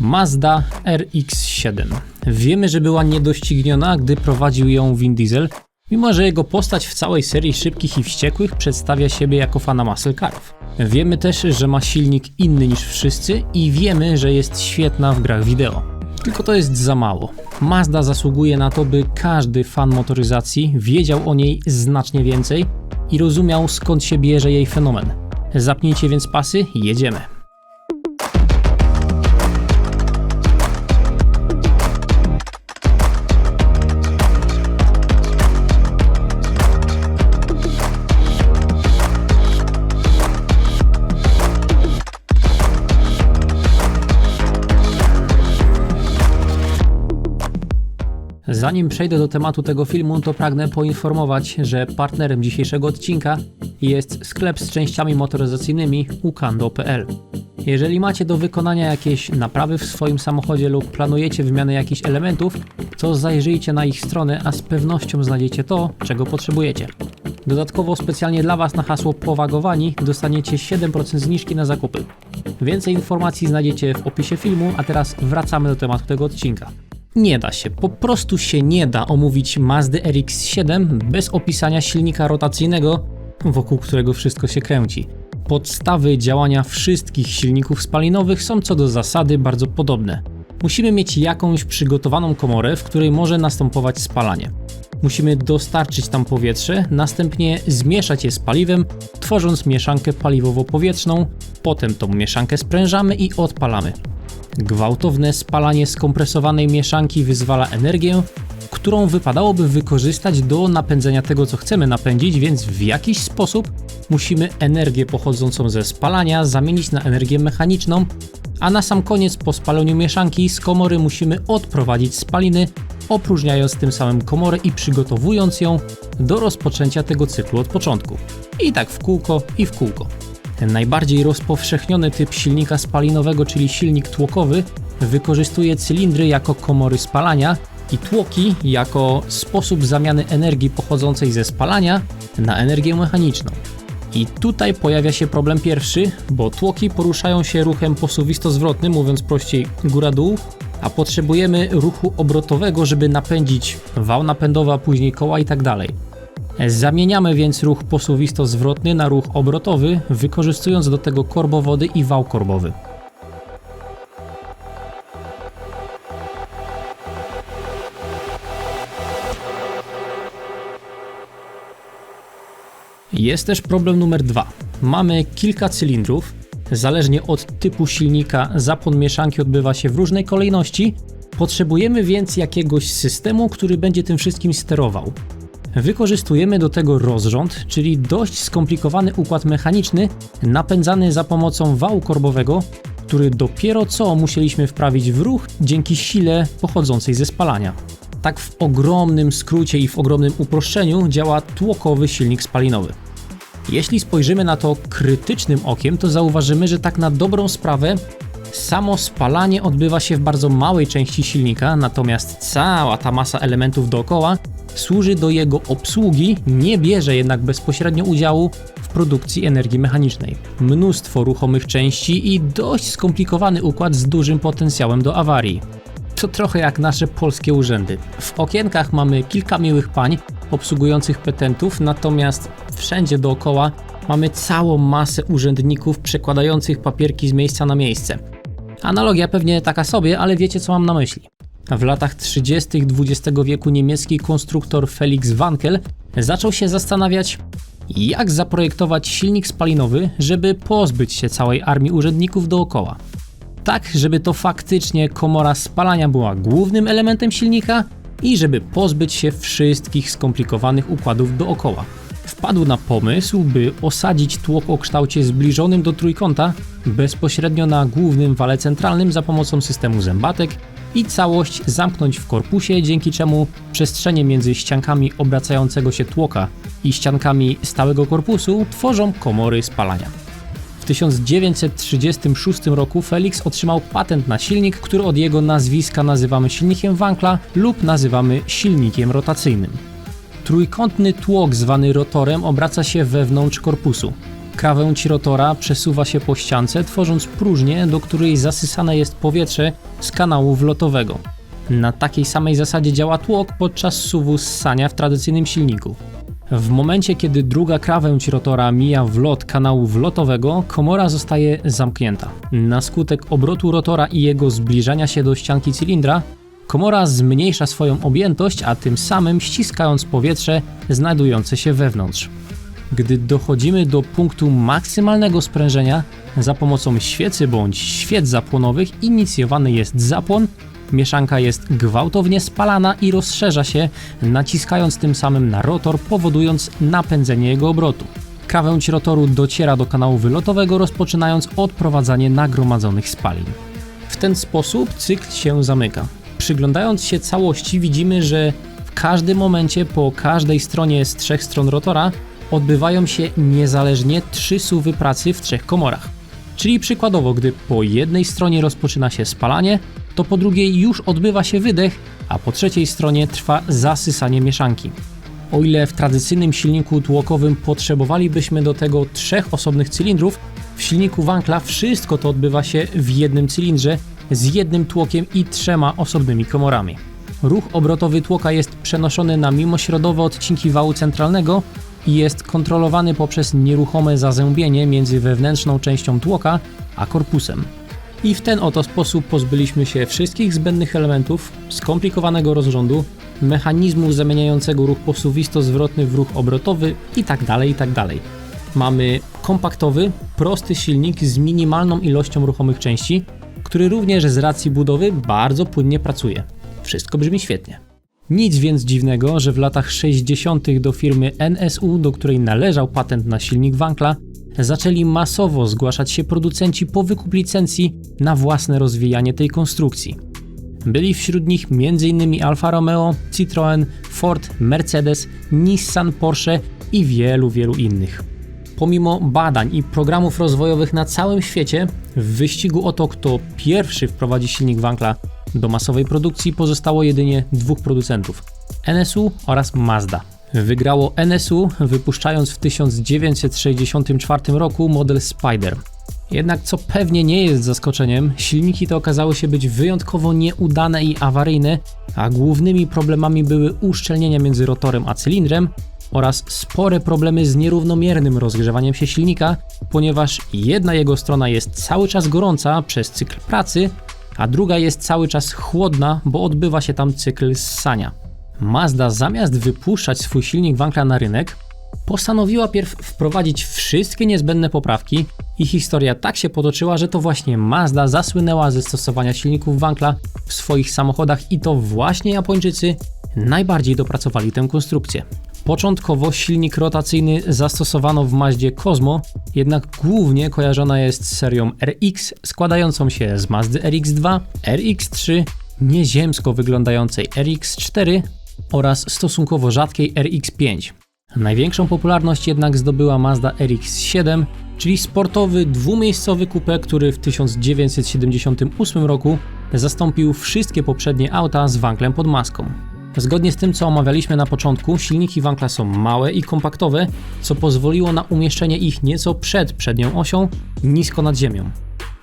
Mazda RX-7. Wiemy, że była niedościgniona, gdy prowadził ją Vin Diesel, mimo że jego postać w całej serii Szybkich i Wściekłych przedstawia siebie jako fana muscle carów. Wiemy też, że ma silnik inny niż wszyscy i wiemy, że jest świetna w grach wideo. Tylko to jest za mało. Mazda zasługuje na to, by każdy fan motoryzacji wiedział o niej znacznie więcej i rozumiał skąd się bierze jej fenomen. Zapnijcie więc pasy, jedziemy. Zanim przejdę do tematu tego filmu, to pragnę poinformować, że partnerem dzisiejszego odcinka jest sklep z częściami motoryzacyjnymi ukando.pl. Jeżeli macie do wykonania jakieś naprawy w swoim samochodzie lub planujecie wymianę jakichś elementów, to zajrzyjcie na ich stronę, a z pewnością znajdziecie to, czego potrzebujecie. Dodatkowo specjalnie dla Was na hasło POWAGOWANI dostaniecie 7% zniżki na zakupy. Więcej informacji znajdziecie w opisie filmu, a teraz wracamy do tematu tego odcinka. Nie da się, po prostu się nie da omówić Mazdy RX-7 bez opisania silnika rotacyjnego, wokół którego wszystko się kręci. Podstawy działania wszystkich silników spalinowych są co do zasady bardzo podobne. Musimy mieć jakąś przygotowaną komorę, w której może następować spalanie. Musimy dostarczyć tam powietrze, następnie zmieszać je z paliwem, tworząc mieszankę paliwowo-powietrzną, potem tą mieszankę sprężamy i odpalamy. Gwałtowne spalanie skompresowanej mieszanki wyzwala energię, którą wypadałoby wykorzystać do napędzenia tego, co chcemy napędzić, więc w jakiś sposób musimy energię pochodzącą ze spalania zamienić na energię mechaniczną, a na sam koniec po spaleniu mieszanki z komory musimy odprowadzić spaliny, opróżniając tym samym komorę i przygotowując ją do rozpoczęcia tego cyklu od początku. I tak w kółko i w kółko. Ten najbardziej rozpowszechniony typ silnika spalinowego, czyli silnik tłokowy, wykorzystuje cylindry jako komory spalania i tłoki jako sposób zamiany energii pochodzącej ze spalania na energię mechaniczną. I tutaj pojawia się problem pierwszy, bo tłoki poruszają się ruchem posuwisto-zwrotnym, mówiąc prościej góra-dół, a potrzebujemy ruchu obrotowego, żeby napędzić wał napędowy, a później koła i tak dalej. Zamieniamy więc ruch posuwisto-zwrotny na ruch obrotowy, wykorzystując do tego korbowody i wał korbowy. Jest też problem numer dwa. Mamy kilka cylindrów. Zależnie od typu silnika, zapłon mieszanki odbywa się w różnej kolejności. Potrzebujemy więc jakiegoś systemu, który będzie tym wszystkim sterował. Wykorzystujemy do tego rozrząd, czyli dość skomplikowany układ mechaniczny napędzany za pomocą wału korbowego, który dopiero co musieliśmy wprawić w ruch dzięki sile pochodzącej ze spalania. Tak w ogromnym skrócie i w ogromnym uproszczeniu działa tłokowy silnik spalinowy. Jeśli spojrzymy na to krytycznym okiem, to zauważymy, że tak na dobrą sprawę samo spalanie odbywa się w bardzo małej części silnika, natomiast cała ta masa elementów dookoła służy do jego obsługi, nie bierze jednak bezpośrednio udziału w produkcji energii mechanicznej. Mnóstwo ruchomych części i dość skomplikowany układ z dużym potencjałem do awarii. To trochę jak nasze polskie urzędy. W okienkach mamy kilka miłych pań obsługujących petentów, natomiast wszędzie dookoła mamy całą masę urzędników przekładających papierki z miejsca na miejsce. Analogia pewnie taka sobie, ale wiecie co mam na myśli. W latach 30. XX wieku niemiecki konstruktor Felix Wankel zaczął się zastanawiać, jak zaprojektować silnik spalinowy, żeby pozbyć się całej armii urzędników dookoła. Tak, żeby to faktycznie komora spalania była głównym elementem silnika i żeby pozbyć się wszystkich skomplikowanych układów dookoła. Wpadł na pomysł, by osadzić tłok o kształcie zbliżonym do trójkąta bezpośrednio na głównym wale centralnym za pomocą systemu zębatek i całość zamknąć w korpusie, dzięki czemu przestrzenie między ściankami obracającego się tłoka i ściankami stałego korpusu tworzą komory spalania. W 1936 roku Felix otrzymał patent na silnik, który od jego nazwiska nazywamy silnikiem Wankla lub nazywamy silnikiem rotacyjnym. Trójkątny tłok zwany rotorem obraca się wewnątrz korpusu. Krawędź rotora przesuwa się po ściance, tworząc próżnię, do której zasysane jest powietrze z kanału wlotowego. Na takiej samej zasadzie działa tłok podczas suwu ssania w tradycyjnym silniku. W momencie, kiedy druga krawędź rotora mija wlot kanału wlotowego, komora zostaje zamknięta. Na skutek obrotu rotora i jego zbliżania się do ścianki cylindra, komora zmniejsza swoją objętość, a tym samym ściskając powietrze znajdujące się wewnątrz. Gdy dochodzimy do punktu maksymalnego sprężenia, za pomocą świecy bądź świec zapłonowych inicjowany jest zapłon, mieszanka jest gwałtownie spalana i rozszerza się, naciskając tym samym na rotor, powodując napędzenie jego obrotu. Krawędź rotoru dociera do kanału wylotowego, rozpoczynając odprowadzanie nagromadzonych spalin. W ten sposób cykl się zamyka. Przyglądając się całości, widzimy, że w każdym momencie po każdej stronie z trzech stron rotora odbywają się niezależnie trzy suwy pracy w trzech komorach. Czyli przykładowo, gdy po jednej stronie rozpoczyna się spalanie, to po drugiej już odbywa się wydech, a po trzeciej stronie trwa zasysanie mieszanki. O ile w tradycyjnym silniku tłokowym potrzebowalibyśmy do tego trzech osobnych cylindrów, w silniku Wankla wszystko to odbywa się w jednym cylindrze z jednym tłokiem i trzema osobnymi komorami. Ruch obrotowy tłoka jest przenoszony na mimośrodowe odcinki wału centralnego i jest kontrolowany poprzez nieruchome zazębienie między wewnętrzną częścią tłoka a korpusem. I w ten oto sposób pozbyliśmy się wszystkich zbędnych elementów, skomplikowanego rozrządu, mechanizmu zamieniającego ruch posuwisto-zwrotny w ruch obrotowy itd. itd. Mamy kompaktowy, prosty silnik z minimalną ilością ruchomych części, który również z racji budowy bardzo płynnie pracuje. Wszystko brzmi świetnie. Nic więc dziwnego, że w latach 60. do firmy NSU, do której należał patent na silnik Wankla, zaczęli masowo zgłaszać się producenci po wykup licencji na własne rozwijanie tej konstrukcji. Byli wśród nich m.in. Alfa Romeo, Citroën, Ford, Mercedes, Nissan, Porsche i wielu, wielu innych. Pomimo badań i programów rozwojowych na całym świecie, w wyścigu o to, kto pierwszy wprowadzi silnik Wankla do masowej produkcji, pozostało jedynie dwóch producentów: NSU oraz Mazda. Wygrało NSU, wypuszczając w 1964 roku model Spider. Jednak co pewnie nie jest zaskoczeniem, silniki te okazały się być wyjątkowo nieudane i awaryjne, a głównymi problemami były uszczelnienia między rotorem a cylindrem oraz spore problemy z nierównomiernym rozgrzewaniem się silnika, ponieważ jedna jego strona jest cały czas gorąca przez cykl pracy, a druga jest cały czas chłodna, bo odbywa się tam cykl ssania. Mazda zamiast wypuszczać swój silnik Wankla na rynek, postanowiła pierw wprowadzić wszystkie niezbędne poprawki i historia tak się potoczyła, że to właśnie Mazda zasłynęła ze stosowania silników Wankla w swoich samochodach i to właśnie Japończycy najbardziej dopracowali tę konstrukcję. Początkowo silnik rotacyjny zastosowano w Mazdzie Cosmo, jednak głównie kojarzona jest z serią RX składającą się z Mazdy RX2, RX3, nieziemsko wyglądającej RX4 oraz stosunkowo rzadkiej RX5. Największą popularność jednak zdobyła Mazda RX7, czyli sportowy dwumiejscowy coupe, który w 1978 roku zastąpił wszystkie poprzednie auta z wanklem pod maską. Zgodnie z tym, co omawialiśmy na początku, silniki Wankla są małe i kompaktowe, co pozwoliło na umieszczenie ich nieco przed przednią osią, nisko nad ziemią.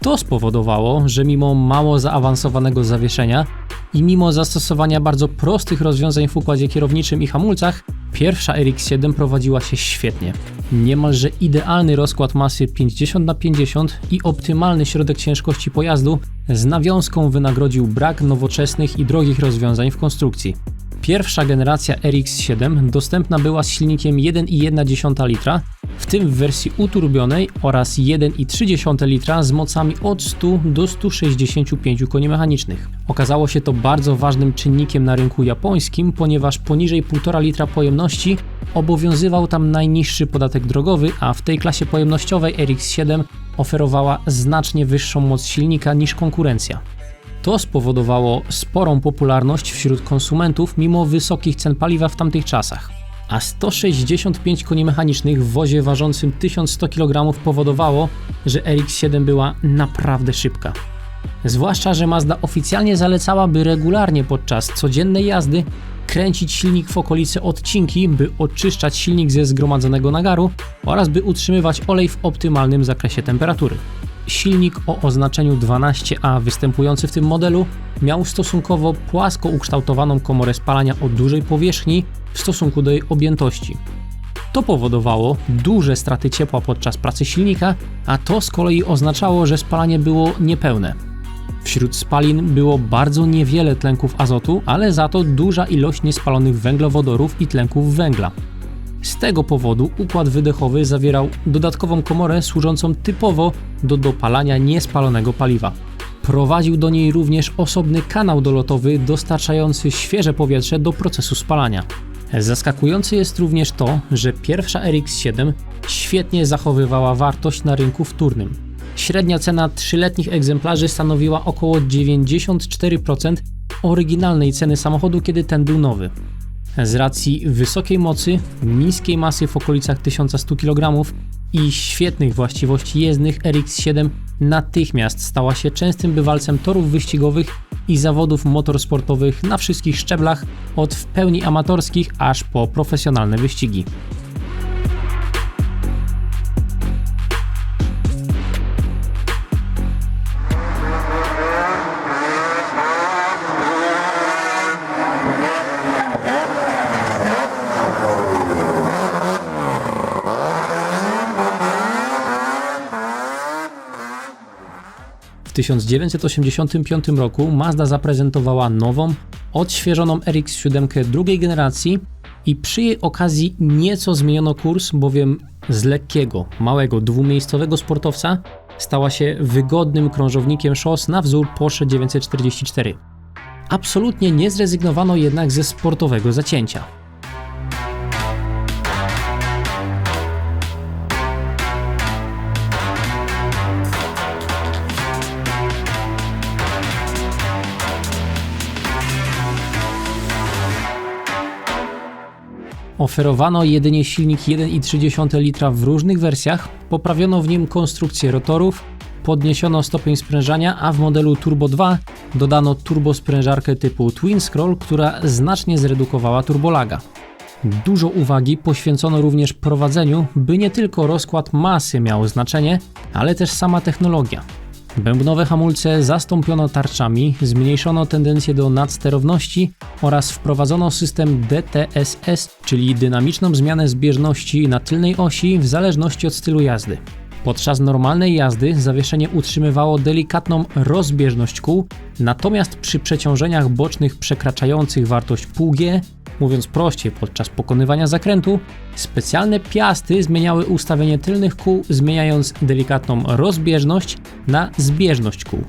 To spowodowało, że mimo mało zaawansowanego zawieszenia i mimo zastosowania bardzo prostych rozwiązań w układzie kierowniczym i hamulcach, pierwsza RX-7 prowadziła się świetnie. Niemalże idealny rozkład masy 50 na 50 i optymalny środek ciężkości pojazdu z nawiązką wynagrodził brak nowoczesnych i drogich rozwiązań w konstrukcji. Pierwsza generacja RX-7 dostępna była z silnikiem 1,1 litra, w tym w wersji uturbionej oraz 1,3 litra z mocami od 100 do 165 koni mechanicznych. Okazało się to bardzo ważnym czynnikiem na rynku japońskim, ponieważ poniżej 1,5 litra pojemności obowiązywał tam najniższy podatek drogowy, a w tej klasie pojemnościowej RX-7 oferowała znacznie wyższą moc silnika niż konkurencja. To spowodowało sporą popularność wśród konsumentów mimo wysokich cen paliwa w tamtych czasach. A 165 koni mechanicznych w wozie ważącym 1100 kg powodowało, że RX-7 była naprawdę szybka. Zwłaszcza, że Mazda oficjalnie zalecała, by regularnie podczas codziennej jazdy kręcić silnik w okolice odcinki, by oczyszczać silnik ze zgromadzonego nagaru oraz by utrzymywać olej w optymalnym zakresie temperatury. Silnik o oznaczeniu 12A występujący w tym modelu miał stosunkowo płasko ukształtowaną komorę spalania o dużej powierzchni w stosunku do jej objętości. To powodowało duże straty ciepła podczas pracy silnika, a to z kolei oznaczało, że spalanie było niepełne. Wśród spalin było bardzo niewiele tlenków azotu, ale za to duża ilość niespalonych węglowodorów i tlenków węgla. Z tego powodu układ wydechowy zawierał dodatkową komorę służącą typowo do dopalania niespalonego paliwa. Prowadził do niej również osobny kanał dolotowy dostarczający świeże powietrze do procesu spalania. Zaskakujące jest również to, że pierwsza RX-7 świetnie zachowywała wartość na rynku wtórnym. Średnia cena trzyletnich egzemplarzy stanowiła około 94% oryginalnej ceny samochodu, kiedy ten był nowy. Z racji wysokiej mocy, niskiej masy w okolicach 1100 kg i świetnych właściwości jezdnych RX-7 natychmiast stała się częstym bywalcem torów wyścigowych i zawodów motorsportowych na wszystkich szczeblach, od w pełni amatorskich aż po profesjonalne wyścigi. 1985 roku Mazda zaprezentowała nową, odświeżoną RX-7 drugiej generacji i przy jej okazji nieco zmieniono kurs, bowiem z lekkiego, małego, dwumiejscowego sportowca stała się wygodnym krążownikiem szos na wzór Porsche 944. Absolutnie nie zrezygnowano jednak ze sportowego zacięcia. Oferowano jedynie silnik 1,3 litra w różnych wersjach, poprawiono w nim konstrukcję rotorów, podniesiono stopień sprężania, a w modelu Turbo 2 dodano turbosprężarkę typu Twin Scroll, która znacznie zredukowała turbolaga. Dużo uwagi poświęcono również prowadzeniu, by nie tylko rozkład masy miał znaczenie, ale też sama technologia. Bębnowe hamulce zastąpiono tarczami, zmniejszono tendencję do nadsterowności oraz wprowadzono system DTSS, czyli dynamiczną zmianę zbieżności na tylnej osi w zależności od stylu jazdy. Podczas normalnej jazdy zawieszenie utrzymywało delikatną rozbieżność kół, natomiast przy przeciążeniach bocznych przekraczających wartość pół G, mówiąc prościej, podczas pokonywania zakrętu, specjalne piasty zmieniały ustawienie tylnych kół, zmieniając delikatną rozbieżność na zbieżność kół.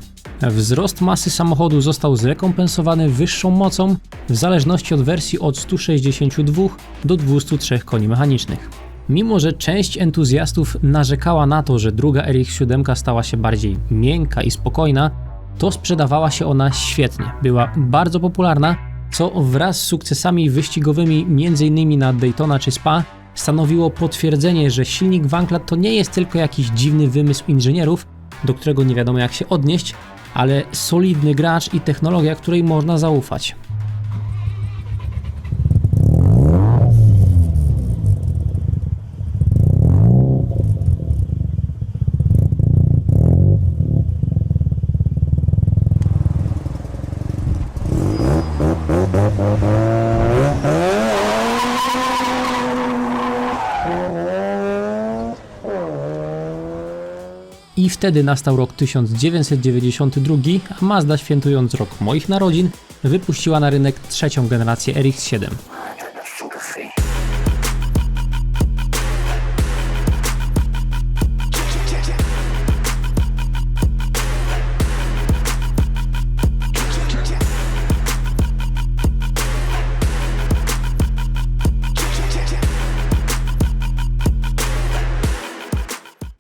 Wzrost masy samochodu został zrekompensowany wyższą mocą w zależności od wersji od 162 do 203 koni mechanicznych. Mimo, że część entuzjastów narzekała na to, że druga RX-7 stała się bardziej miękka i spokojna, to sprzedawała się ona świetnie. Była bardzo popularna, co wraz z sukcesami wyścigowymi m.in. na Daytona czy Spa stanowiło potwierdzenie, że silnik Wanklat to nie jest tylko jakiś dziwny wymysł inżynierów, do którego nie wiadomo jak się odnieść, ale solidny gracz i technologia, której można zaufać. Wtedy nastał rok 1992, a Mazda świętując rok moich narodzin, wypuściła na rynek trzecią generację RX-7.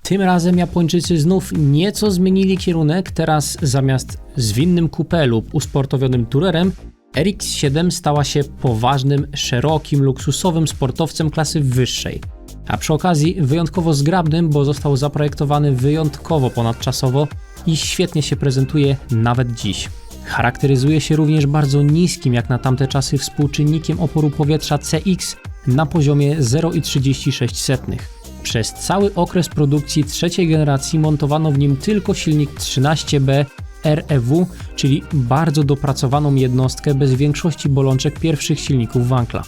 Tym razem Japończycy znów nieco zmienili kierunek, teraz zamiast zwinnym coupé lub usportowionym Tourerem, RX-7 stała się poważnym, szerokim, luksusowym sportowcem klasy wyższej. A przy okazji wyjątkowo zgrabnym, bo został zaprojektowany wyjątkowo ponadczasowo i świetnie się prezentuje nawet dziś. Charakteryzuje się również bardzo niskim jak na tamte czasy współczynnikiem oporu powietrza CX na poziomie 0,36. Przez cały okres produkcji trzeciej generacji montowano w nim tylko silnik 13B REW, czyli bardzo dopracowaną jednostkę bez większości bolączek pierwszych silników Wankla.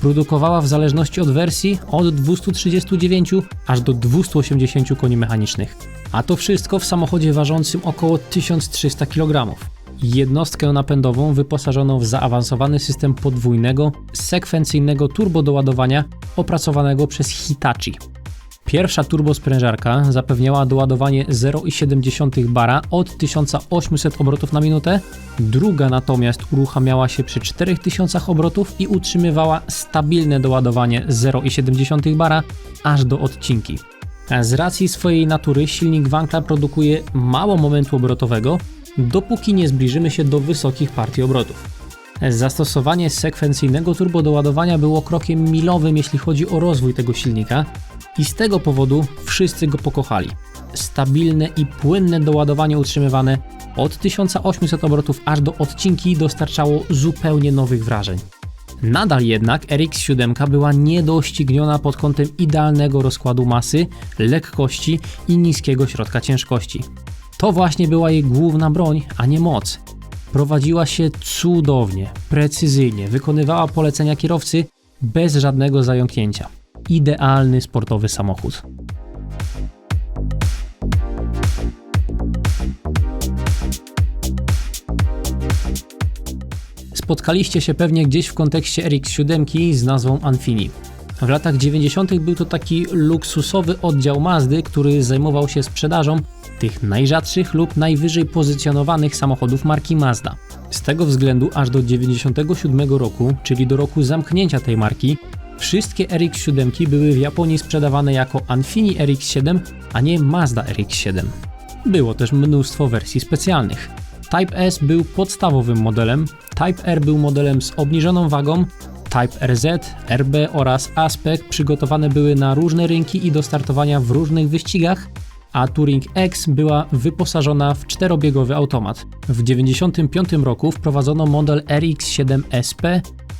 Produkowała w zależności od wersji od 239 aż do 280 koni mechanicznych. A to wszystko w samochodzie ważącym około 1300 kg. Jednostkę napędową wyposażono w zaawansowany system podwójnego, sekwencyjnego turbodoładowania opracowanego przez Hitachi. Pierwsza turbosprężarka zapewniała doładowanie 0,7 bara od 1800 obrotów na minutę, druga natomiast uruchamiała się przy 4000 obrotów i utrzymywała stabilne doładowanie 0,7 bara aż do odcinki. Z racji swojej natury silnik Wankla produkuje mało momentu obrotowego, dopóki nie zbliżymy się do wysokich partii obrotów. Zastosowanie sekwencyjnego turbodoładowania było krokiem milowym, jeśli chodzi o rozwój tego silnika i z tego powodu wszyscy go pokochali. Stabilne i płynne doładowanie utrzymywane od 1800 obrotów aż do odcinki dostarczało zupełnie nowych wrażeń. Nadal jednak RX-7 była niedościgniona pod kątem idealnego rozkładu masy, lekkości i niskiego środka ciężkości. To właśnie była jej główna broń, a nie moc. Prowadziła się cudownie, precyzyjnie, wykonywała polecenia kierowcy bez żadnego zająknięcia. Idealny sportowy samochód. Spotkaliście się pewnie gdzieś w kontekście RX-7 z nazwą Anfini. W latach 90. był to taki luksusowy oddział Mazdy, który zajmował się sprzedażą tych najrzadszych lub najwyżej pozycjonowanych samochodów marki Mazda. Z tego względu aż do 97 roku, czyli do roku zamknięcia tej marki, wszystkie RX-7 były w Japonii sprzedawane jako Anfini RX-7, a nie Mazda RX-7. Było też mnóstwo wersji specjalnych. Type S był podstawowym modelem, Type R był modelem z obniżoną wagą, Type RZ, RB oraz Aspect przygotowane były na różne rynki i do startowania w różnych wyścigach, a Touring X była wyposażona w czterobiegowy automat. W 1995 roku wprowadzono model RX-7 SP,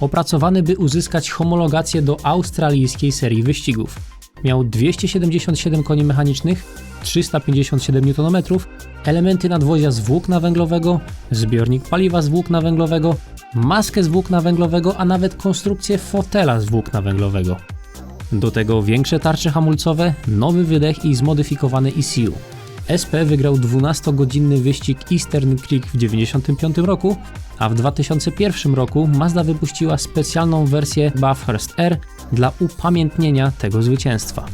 opracowany by uzyskać homologację do australijskiej serii wyścigów. Miał 277 koni mechanicznych, 357 Nm, elementy nadwozia z włókna węglowego, zbiornik paliwa z włókna węglowego, maskę z włókna węglowego, a nawet konstrukcję fotela z włókna węglowego. Do tego większe tarcze hamulcowe, nowy wydech i zmodyfikowany ECU. SP wygrał 12-godzinny wyścig Eastern Creek w 1995 roku, a w 2001 roku Mazda wypuściła specjalną wersję Bathurst R dla upamiętnienia tego zwycięstwa.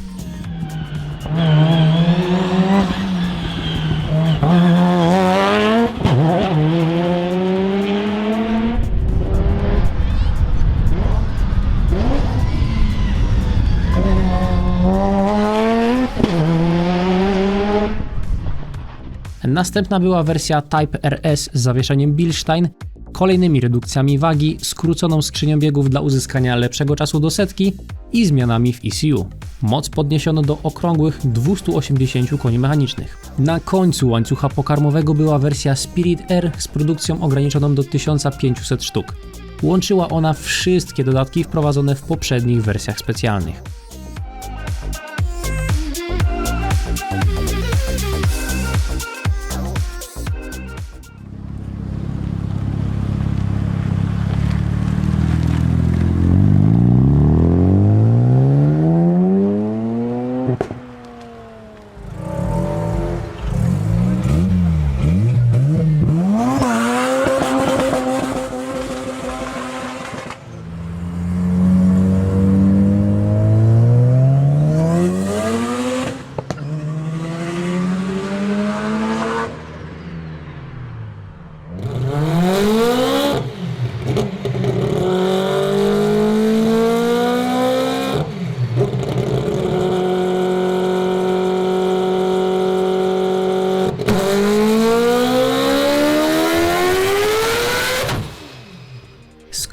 Następna była wersja Type RS z zawieszeniem Bilstein, kolejnymi redukcjami wagi, skróconą skrzynią biegów dla uzyskania lepszego czasu do setki i zmianami w ECU. Moc podniesiono do okrągłych 280 koni mechanicznych. Na końcu łańcucha pokarmowego była wersja Spirit R z produkcją ograniczoną do 1500 sztuk. Łączyła ona wszystkie dodatki wprowadzone w poprzednich wersjach specjalnych.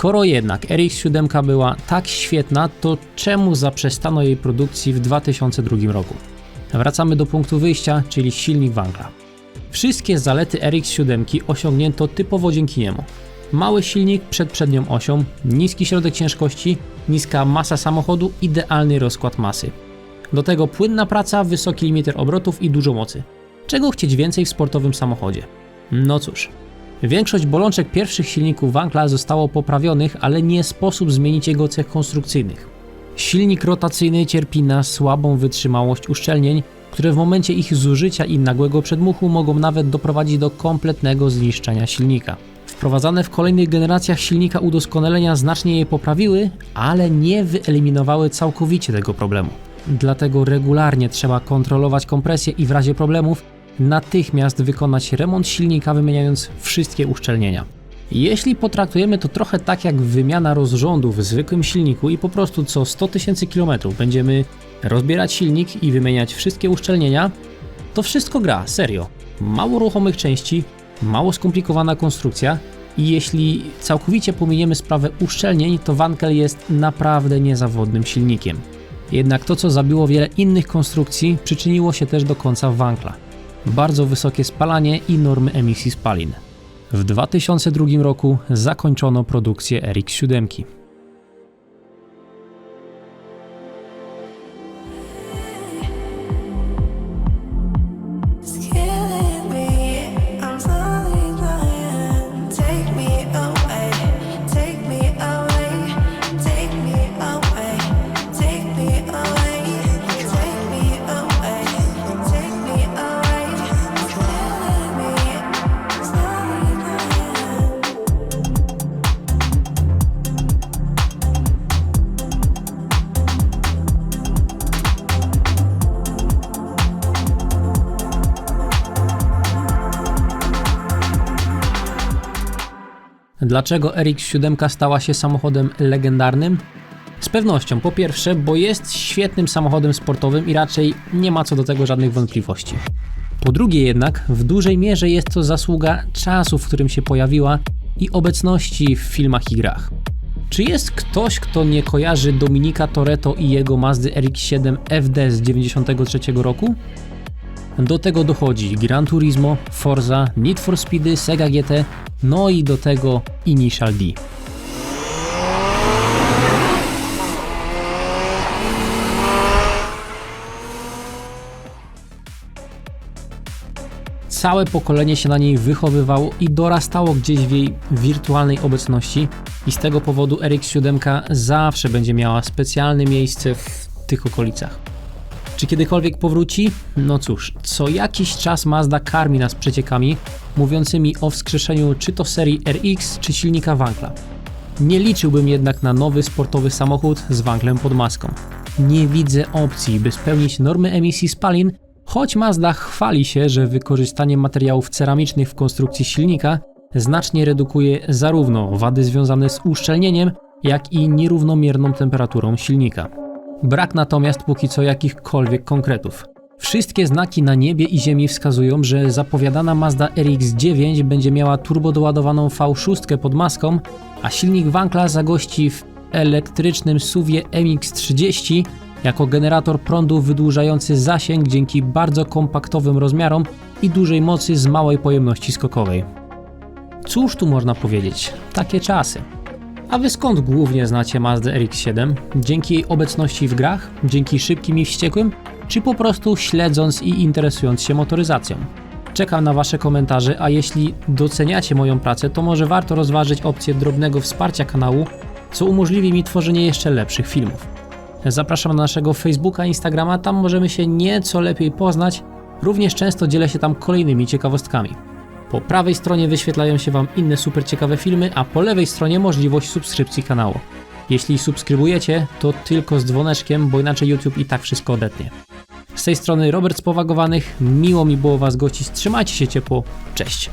Skoro jednak RX-7 była tak świetna, to czemu zaprzestano jej produkcji w 2002 roku? Wracamy do punktu wyjścia, czyli silnik Wankla. W Wszystkie zalety RX-7 osiągnięto typowo dzięki niemu. Mały silnik przed przednią osią, niski środek ciężkości, niska masa samochodu, idealny rozkład masy. Do tego płynna praca, wysoki limiter obrotów i dużo mocy. Czego chcieć więcej w sportowym samochodzie? No cóż, większość bolączek pierwszych silników Wankla zostało poprawionych, ale nie sposób zmienić jego cech konstrukcyjnych. Silnik rotacyjny cierpi na słabą wytrzymałość uszczelnień, które w momencie ich zużycia i nagłego przedmuchu mogą nawet doprowadzić do kompletnego zniszczenia silnika. Wprowadzane w kolejnych generacjach silnika udoskonalenia znacznie je poprawiły, ale nie wyeliminowały całkowicie tego problemu. Dlatego regularnie trzeba kontrolować kompresję i w razie problemów natychmiast wykonać remont silnika, wymieniając wszystkie uszczelnienia. Jeśli potraktujemy to trochę tak jak wymiana rozrządów w zwykłym silniku i po prostu co 100 tysięcy kilometrów będziemy rozbierać silnik i wymieniać wszystkie uszczelnienia, to wszystko gra, serio. Mało ruchomych części, mało skomplikowana konstrukcja i jeśli całkowicie pominiemy sprawę uszczelnień, to Wankel jest naprawdę niezawodnym silnikiem. Jednak to, co zabiło wiele innych konstrukcji, przyczyniło się też do końca Wankla. Bardzo wysokie spalanie i normy emisji spalin. W 2002 roku zakończono produkcję RX-7. Dlaczego RX-7 stała się samochodem legendarnym? Z pewnością, po pierwsze, bo jest świetnym samochodem sportowym i raczej nie ma co do tego żadnych wątpliwości. Po drugie jednak, w dużej mierze jest to zasługa czasu, w którym się pojawiła i obecności w filmach i grach. Czy jest ktoś, kto nie kojarzy Dominika Toretto i jego Mazdy RX-7 FD z 93 roku? Do tego dochodzi Gran Turismo, Forza, Need for Speedy, Sega GT, no i do tego Initial D. Całe pokolenie się na niej wychowywało i dorastało gdzieś w jej wirtualnej obecności i z tego powodu RX-7 zawsze będzie miała specjalne miejsce w tych okolicach. Czy kiedykolwiek powróci? No cóż, co jakiś czas Mazda karmi nas przeciekami mówiącymi o wskrzeszeniu czy to serii RX, czy silnika Wankla. Nie liczyłbym jednak na nowy sportowy samochód z Wanklem pod maską. Nie widzę opcji, by spełnić normy emisji spalin, choć Mazda chwali się, że wykorzystanie materiałów ceramicznych w konstrukcji silnika znacznie redukuje zarówno wady związane z uszczelnieniem, jak i nierównomierną temperaturą silnika. Brak natomiast póki co jakichkolwiek konkretów. Wszystkie znaki na niebie i ziemi wskazują, że zapowiadana Mazda RX-9 będzie miała turbodoładowaną V6 pod maską, a silnik Wankla zagości w elektrycznym SUVie MX-30 jako generator prądu wydłużający zasięg dzięki bardzo kompaktowym rozmiarom i dużej mocy z małej pojemności skokowej. Cóż tu można powiedzieć? Takie czasy. A wy skąd głównie znacie Mazdę RX-7? Dzięki jej obecności w grach? Dzięki szybkim i wściekłym? Czy po prostu śledząc i interesując się motoryzacją? Czekam na wasze komentarze, a jeśli doceniacie moją pracę, to może warto rozważyć opcję drobnego wsparcia kanału, co umożliwi mi tworzenie jeszcze lepszych filmów. Zapraszam na naszego Facebooka, Instagrama, tam możemy się nieco lepiej poznać. Również często dzielę się tam kolejnymi ciekawostkami. Po prawej stronie wyświetlają się Wam inne super ciekawe filmy, a po lewej stronie możliwość subskrypcji kanału. Jeśli subskrybujecie, to tylko z dzwoneczkiem, bo inaczej YouTube i tak wszystko odetnie. Z tej strony Robert Spowagowanych, miło mi było Was gościć, trzymajcie się ciepło, cześć!